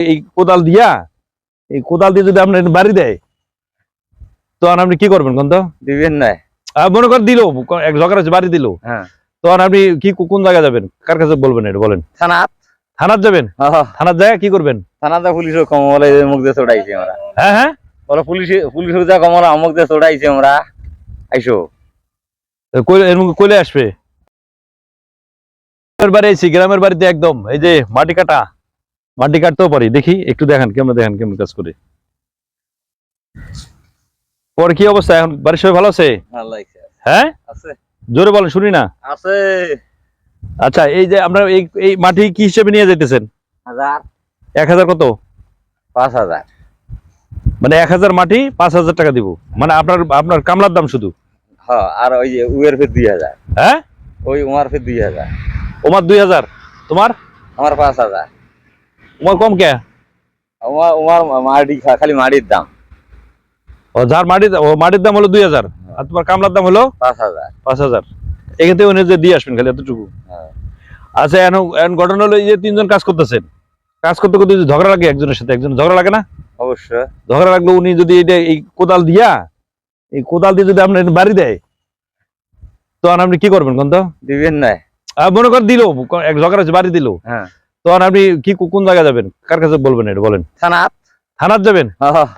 এই কোদাল দিয়া এই কোদাল দিয়ে যদি আপনার বাড়ি দেয় তখন আপনি কি করবেন কোন তো? দিবেন না মনে কর দিল এক ঝগড়া আছে বাড়ি দিল। হ্যাঁ। তখন আপনি কি কোন জায়গায় যাবেন? কার কাছে বলবেন এটা বলেন। থানাত। থানার যাবেন? থানার জায়গা কি করবেন? থানাতে পুলিশও কম বলে মুখ দিয়ে চড়াইছে আমরা। হ্যাঁ হ্যাঁ। বলে পুলিশ পুলিশ যা কম বলে অমুক দিয়ে চড়াইছে আমরা। আইসো। কইলে আসবে? গ্রামের বাড়িতে একদম এই যে মাটি কাটা। মাটি কাটতেও পারি। দেখি একটু দেখেন কেমন দেখেন কেমন কাজ করে। পর কি অবস্থা? এখন বাড়ির সবাই ভালো আছে? হ্যাঁ? জোরে বলেন শুনি না। আছে। আচ্ছা এই যে এই এই মাটি কি হিসেবে নিয়ে যেতেছেন এক হাজার কত? পাঁচ হাজার। মানে এক হাজার মাটি পাঁচ হাজার টাকা দিব। মানে আপনার আপনার কামলার দাম শুধু? হ্যাঁ আর ওই যে উয়ের ফের দুই হাজার। হ্যাঁ? ওই উমার ফের দুই হাজার। ওমার দুই হাজার। তোমার? আমার পাঁচ হাজার। কম কে? উমার মাটি খালি মাটির দাম। ও যার মাটির ও মাটির দাম হলো দুই হাজার। আর তোমার কামলার দাম হলো? পাঁচ হাজার। পাঁচ হাজার। এখান থেকে উনি যে দিয়ে আসবেন খালি এতটুকু। হ্যাঁ। আচ্ছা এখন এখন ঘটনা হলো এই যে তিনজন কাজ করতেছেন। কাজ করতে করতে যদি ঝগড়া লাগে একজনের সাথে একজন ঝগড়া লাগে না? অবশ্যই। ঝগড়া লাগল উনি যদি এটা এই কোদাল দিয়া এই কোদাল দিয়ে যদি আপনার বাড়ি দেয় তখন আপনি কি করবেন কোন তো? দিবেন না মনে কর দিল এক ঝগড়া বাড়ি দিল। হ্যাঁ। তখন আপনি কি কোন জায়গায় যাবেন? কার কাছে বলবেন এটা? বলেন। থানাত। থানার যাবেন?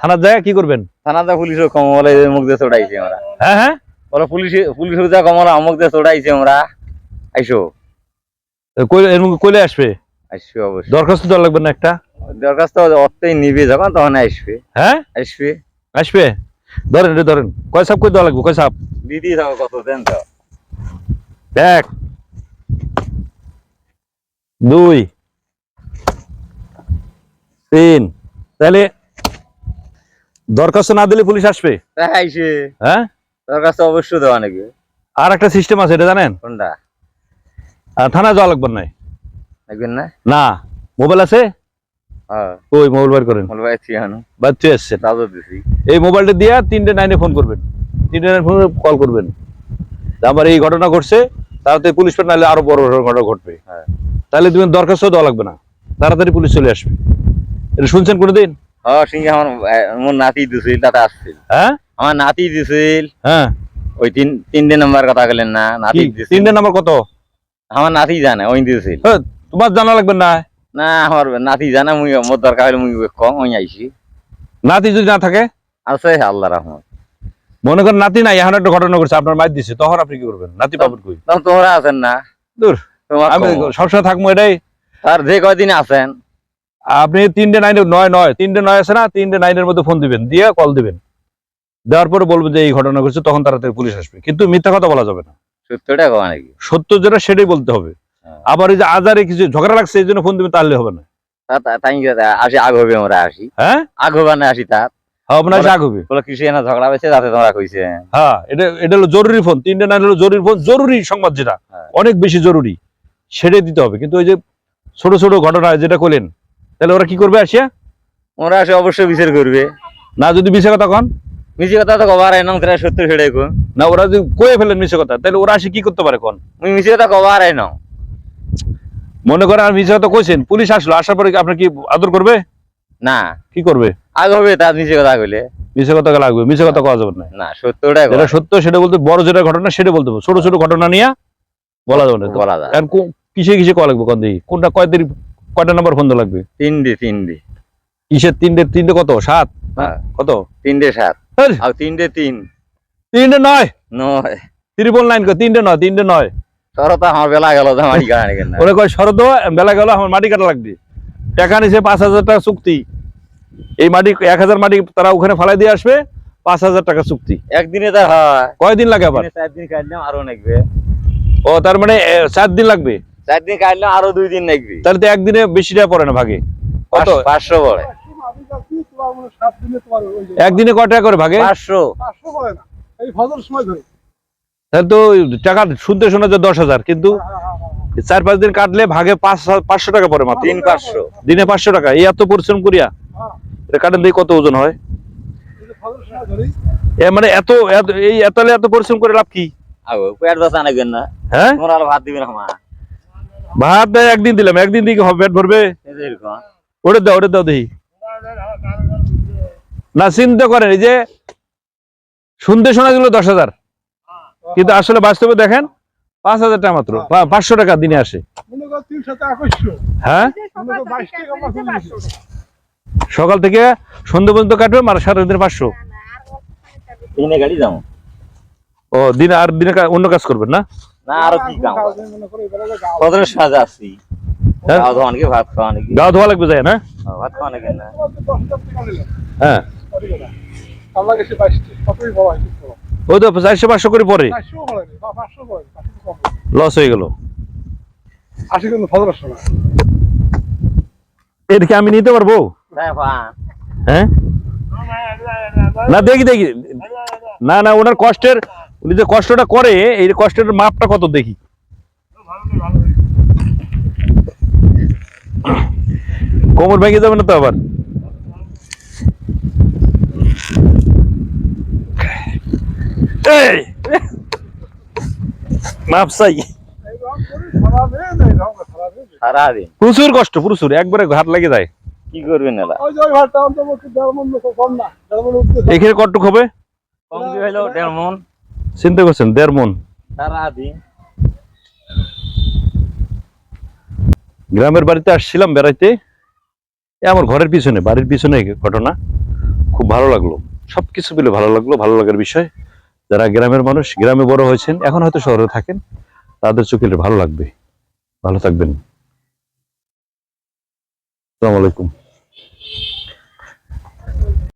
থানার জায়গা কি করবেন? থানাতে পুলিশও কম বলে মুখ দিয়ে চড়াইছে আমরা হ্যাঁ হ্যাঁ। বলে পুলিশ পুলিশ যা কম বলে অমুক দিয়ে চড়াইছে আমরা আইসো। কইলে আসবে? আসবে অবশ্যই। দরখাস্ত দেওয়া লাগবে না একটা? দরখাস্ত অর্থই নিবে যখন তখন আসবে। হ্যাঁ? আসবে। আসবে? ধরেন এটা ধরেন। কয় সাপ কই দেওয়া লাগবে? কয় সাপ? দিদি থাকো কত দেন তো এক দুই তিন। তাহলে দরখাস্ত না দিলে পুলিশ আসবে? হ্যাঁ? দরখাস্ত অবশ্যই দেওয়া নাকি আর একটা সিস্টেম আছে এটা জানেন? কোনটা? থানায় যাওয়া লাগবে না। দেখবেন না? না। মোবাইল আছে? হ্যাঁ। ওই মোবাইল বার করেন। বাচ্চা এই মোবাইলটা দিয়ে তিনটে নাইনে ফোন করবেন। তিনটে নাইনে ফোন কল করবেন। আমার এই ঘটনা ঘটছে তাড়াতাড়ি পুলিশ নাহলে আরও বড় বড় ঘটনা ঘটবে। হ্যাঁ। তাহলে তুমি দরখাস্ত দেওয়া লাগবে না। তাড়াতাড়ি পুলিশ চলে আসবে। এটা শুনছেন কোনোদিন? হ্যাঁ আমার আমার নাতি দিছিল তাতে আসছিল। হ্যাঁ? আমার নাতি দিছিল। হ্যাঁ। ওই তিন তিনটে নাম্বার কথা গেলেন না নাতি দিছিল। তিনটে নাম্বার কত? আমার নাতি জানে ওই দিছিল। হ্যাঁ, তোমার জানা লাগবে না? না আমার নাতি জানে মুই মোর দরকার হলে মুই কম ওই আইছি। নাতি যদি না থাকে? আছে আল্লাহ রহমত। মনে করেন নাতি নাই এখন একটা ঘটনা ঘটছে আপনার মাইর দিছে তখন আপনি কি করবেন? নাতি পাবেন কই? তোমরা আছেন না? দূর আমি। সবসময় থাকব এটাই। আর যে কয়দিন আছেন? আপনি তিনটে নাইনে নয় নয় তিনটে নয় আছে না? তিনটে নাইনের মধ্যে ফোন দিবেন দিয়ে কল দিবেন। দেওয়ার পরে বলবেন যে এই ঘটনা ঘটছে তখন তাড়াতাড়ি পুলিশ আসবে। কিন্তু মিথ্যা কথা বলা যাবে না। সত্যটা নাকি? সত্য যেটা সেটাই বলতে হবে। হ্যাঁ। আবার এই যে আজারে কিছু ঝগড়া লাগছে এই জন্য ফোন দিবেন তাহলে হবে না। তাই আসি আগ হবে আমরা আসি। হ্যাঁ? আগ হবে না আসি তার হবে না রাগ হবে। বলে কৃষি না ঝগড়া হয়েছে যাতে তোমরা কইছে। হ্যাঁ এটা এটা হলো জরুরি ফোন তিনটে নাইন হলো জরুরি ফোন জরুরি সংবাদ যেটা। হ্যাঁ। অনেক বেশি জরুরি। সেটাই দিতে হবে। কিন্তু ওই যে ছোট ছোট ঘটনা যেটা করলেন তাহলে ওরা কি করবে আসিয়া? ওরা আসে অবশ্যই বিচার করবে। না যদি মিশে কথা কন। মিছি কথা তো কবার আইন তারা সত্য সেটাই কোন না ওরা যদি কয়ে ফেলেন মিশে কথা তাহলে ওরা আসে কি করতে পারে কন? মিছি কথা কবার আইন মনে করেন আর মিশে কথা কইছেন পুলিশ আসলো আসার পরে কি আপনার কি আদর করবে? না। কি করবে? আগ হবে তার মিছি কথা কইলে। মিশে কথা লাগবে মিশে কথা কওয়া যাবে না। না সত্যটাই যেটা সত্য সেটা বলতে বড় যেটা ঘটনা সেটা বলতে হবে। ছোট ছোট ঘটনা নিয়ে বলা যাবে না বলা কো- কিসে কিসে কল লাগবে কোন দিকে কোনটা কয় তারিখ কয়টা নাম্বার ফোন লাগবে? তিনটে তিনটে। কিসের তিনটে তিনটে কত? সাত? হ্যাঁ। কত? তিনটে সাত। আরে, তিনটে তিন। তিনটে নয়? নয়। ত্রিপল নাইন তিনটে নয় তিনটে নয়। তোর আমার বেলা গেল মাটি কাটা ওরা কয় শরত বেলা গেল আমার মাটি কাটা লাগবে। টাকা নিছে পাঁচ হাজার টাকা চুক্তি। এই মাটি এক হাজার মাটি তারা ওখানে ফালাই দিয়ে আসবে পাঁচ হাজার টাকা চুক্তি। একদিনে তার হয়। কয়দিন লাগে আবার? চার দিন কাটলাম আরও নাকবে ও তার মানে চার দিন লাগবে? চার দিন কাটলাম আরও দুই দিন নাকবি তাহলে তো একদিনে বেশি টাকা পড়ে না ভাগে? কত? পাঁচ- পাঁচশো পড়ে। একদিনে কয় টাকা করে ভাগে? পাঁচশো। পাঁচশো পড়ে না। এই ফজর সময় ধরে। তাহলে তো টাকা শুনতে শোনা যায় দশ হাজার কিন্তু চার পাঁচ দিন কাটলে ভাগে পাঁচশো টাকা পড়ে মাত্র। তিন পাঁচশো। দিনে পাঁচশো টাকা। এই এত পরিশ্রম করিয়া হ্যাঁ, কাটেন দিয়ে কত ওজন হয়? মানে এত এত- এই এত এত পরিশ্রম করে লাভ কি? আগো পেট বসা নাকবেন না? হ্যাঁ? ভাত দিবেন আমার ভাত দেয় একদিন দিলাম একদিন দিকে হবে পেট ভরবে। ওটা দাও ওটা দাও দেখি। না চিন্তা করেন এই যে শুনতে শোনা গেল দশ হাজার। কিন্তু আসলে বাস্তবে দেখেন পাঁচ হাজার টাকা মাত্র পাঁচশো টাকা দিনে আসে। মনে হ্যাঁ? মনে। সকাল থেকে সন্ধ্যে পর্যন্ত কাটবে আর সারা দিন পাঁচশো। তিনে গাড়ি যাব। ও দিনে আর দিনে অন্য কাজ করবেন না? না আরও কি কাম আসছি হ্যাঁ? ভাত খাওয়া নাকি? গা ধোয়া লাগবে যায় না? ভাত না। হ্যাঁ। ওই তো চারশো পাঁচশো করে পরে। লস হয়ে গেল। আশি কিন্তু এদিকে আমি নিতে পারব? হ্যাঁ হ্যাঁ? না দেখি দেখি। না না ওনার কষ্টের উনি যে কষ্টটা করে এই কষ্টের মাপটা কত দেখি? কোমর ভেঙে যাবে না তো আবার? প্রচুর কষ্ট প্রচুর। একবারে ঘাট লেগে যায় কি করবেন এলা? এখানে কটুক হবে? কম কি হইল? দেড় মন। চিন্তা করছেন দেড় মন গ্রামের বাড়িতে আসছিলাম বেড়াইতে। আমার ঘরের পিছনে বাড়ির পিছনে ঘটনা। খুব ভালো লাগল। সবকিছু মিলে ভালো লাগল ভালো লাগার বিষয়। যারা গ্রামের মানুষ গ্রামে বড় হয়েছেন এখন হয়তো শহরে থাকেন তাদের চোখে ভালো লাগবে। ভালো থাকবেন। আসসালামু আলাইকুম।